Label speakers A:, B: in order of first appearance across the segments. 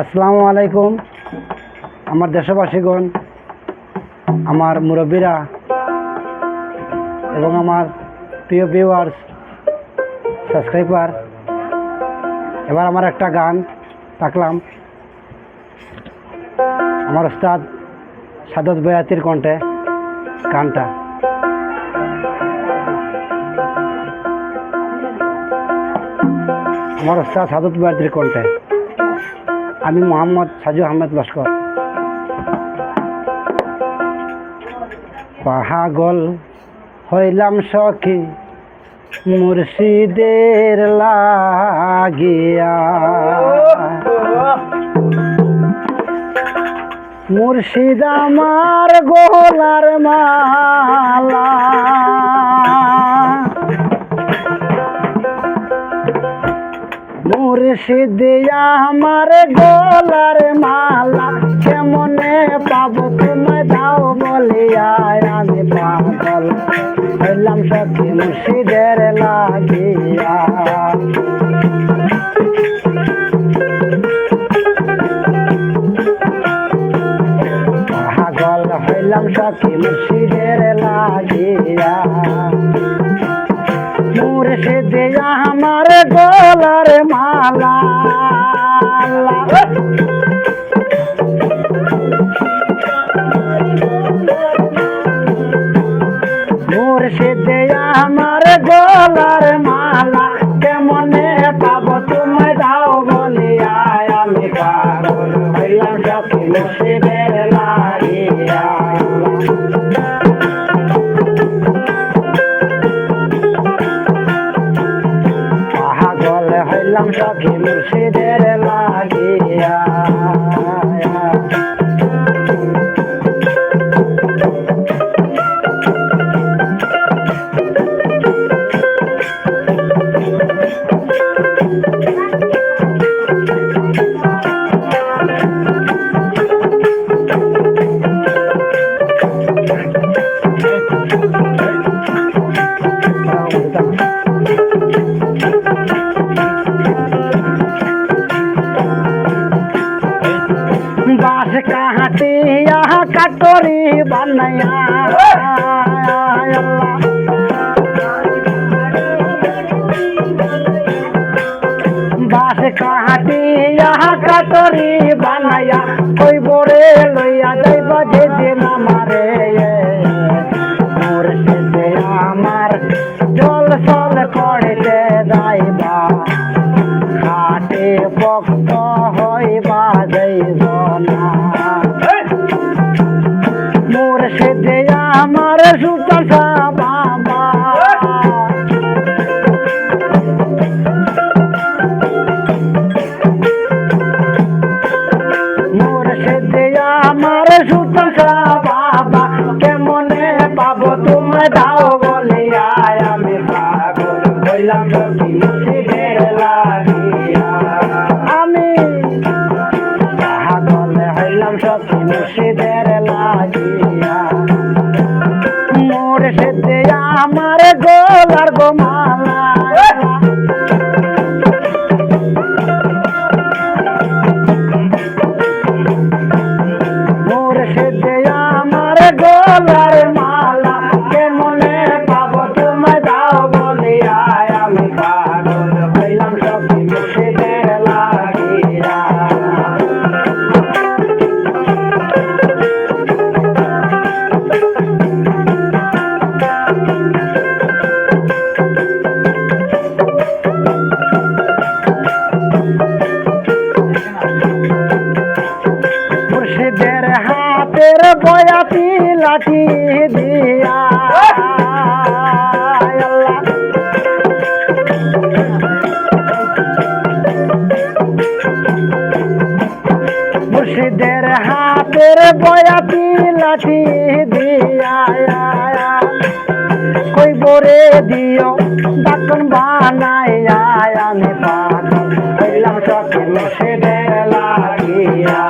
A: আসসালামু আলাইকুম, আমার দেশবাসীগণ, আমার মুরব্বীরা এবং আমার প্রিয় ভিউয়ার্স সাবস্ক্রাইবার এবার আমার একটা গান থাকলাম আমার ওস্তাদ সাদত বয়াতির কণ্ঠে গানটা। আমার ওস্তাদ সাদত বয়াতির কণ্ঠে। আমি মোহাম্মদ সাজু আহমেদ লস্কর। পাহাগল হইলাম সখী মুর্শিদের লাগিয়া। মুর্শিদ আমার গোলার মালা। মুর্শিদ আমার গোলার মালা, কেমনে পাবো তুমি দাও বলিয়া আমি পাগল। হইলাম সখী মুর্শিদের লাগিয়া। পাগল হইলাম সখী মুর্শিদের মালা মুর্শিদ আমার গোলার হইলাম সখী মুর্শিদের লাগিয়া। কাটরি বানায়া। বাস কাহাটিয়া কাটরি বানায়া। ওই বড়ে লইয়া যাইবা যে হইলাম সখী মুর্শিদের বয়াতি লাঠি দিয়া। মুর্শিদের হাতের বয়াতি লাঠি দিয়া। কই বরে দিও ডাকন বানাই আমি পাগল হইলাম সখী মুর্শিদের লাগিয়া।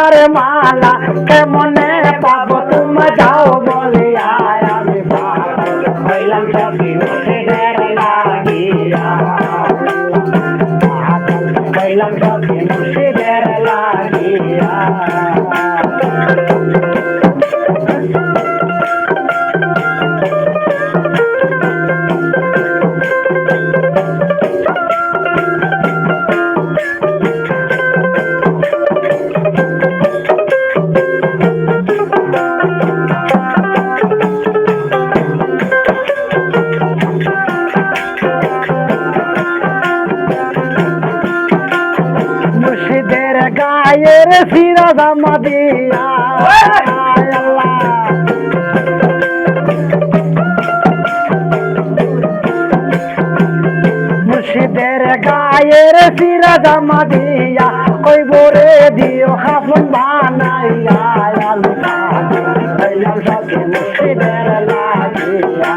A: গোলার মালা কেমনে পাবো? গায়ের সিরাজ মাদিয়া আল্লাহ মুর্শিদের গায়ের সিরাজ মাদিয়া কই বরে দিও হাফন বানাইয়া মুর্শিদের লাগিয়া।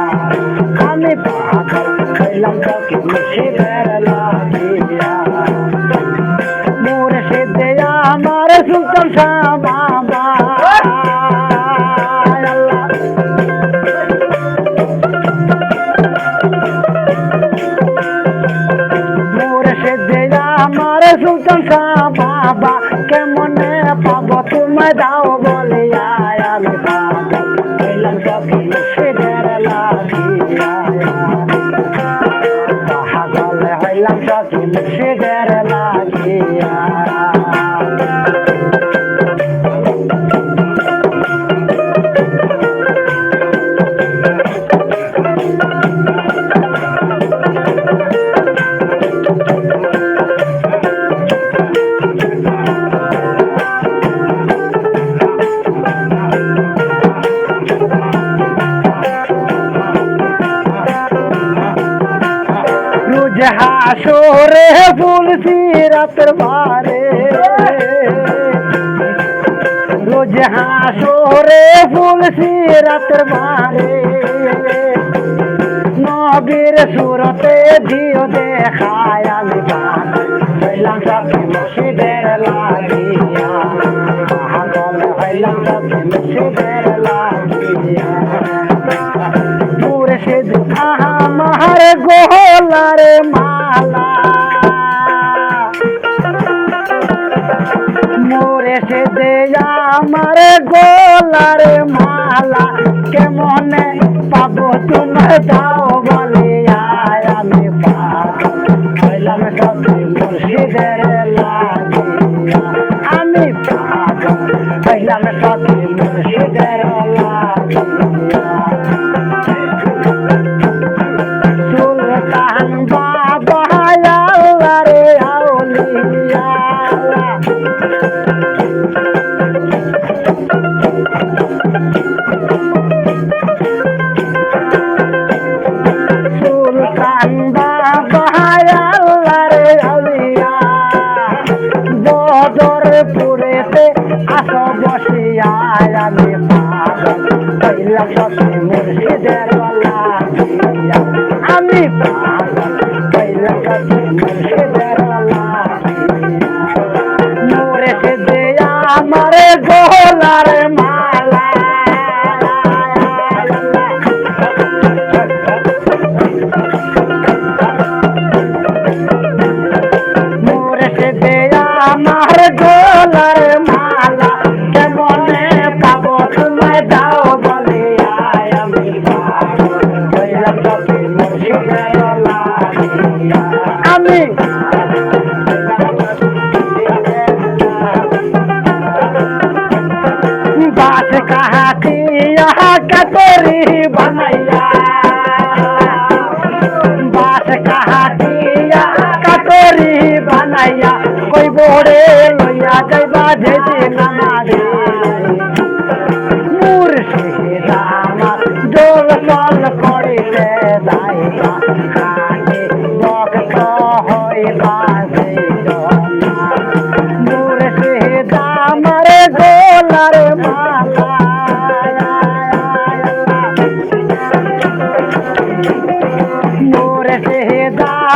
A: আমি পাগল হইলাম সখী মুর্শিদের দাও বলে আয় আমি পাগল হইলাম সখী মুর্শিদের লাগিয়া পাগল হইলাম সখী মুর্শিদের লাগিয়া হাসরে ফুল সিরাতের বারে। রোজ হাসরে ফুল সিরাতের বারে। নবীর সুরতে দিও দেখায় আমি গান। হইলাম সখী মুর্শিদের লাগিয়া। পাগল সখী মুর্শিদের লাগিয়া। মুর্শিদ আমার গোলার মালা মুর্শিদ আমার গোলার মালা। কেমনে পাবো তোমার দাও বলে আমি হইলাম সখী মুর্শিদের আমি পাগল, হইলাম আমি লাগিয়া মুর্শিদে আমার গোলার কাতরি বানাইয়া। বাস কাহাটিয়া কাতরি বানাইয়া। কই বড়ে লইয়া যাইবা যেতে নামারে মুর্শিদ আমার জল জল করিতে যায়।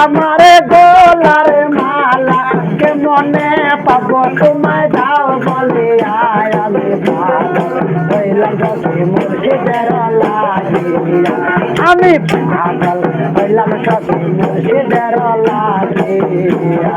A: আমার গোলার মালা কে মনে পাব? তোমায় দাও বলে আয় আমি মুর্শিদের লাগিয়া। আমি পাগল। হইলাম সব মুর্শিদের লাগিয়া।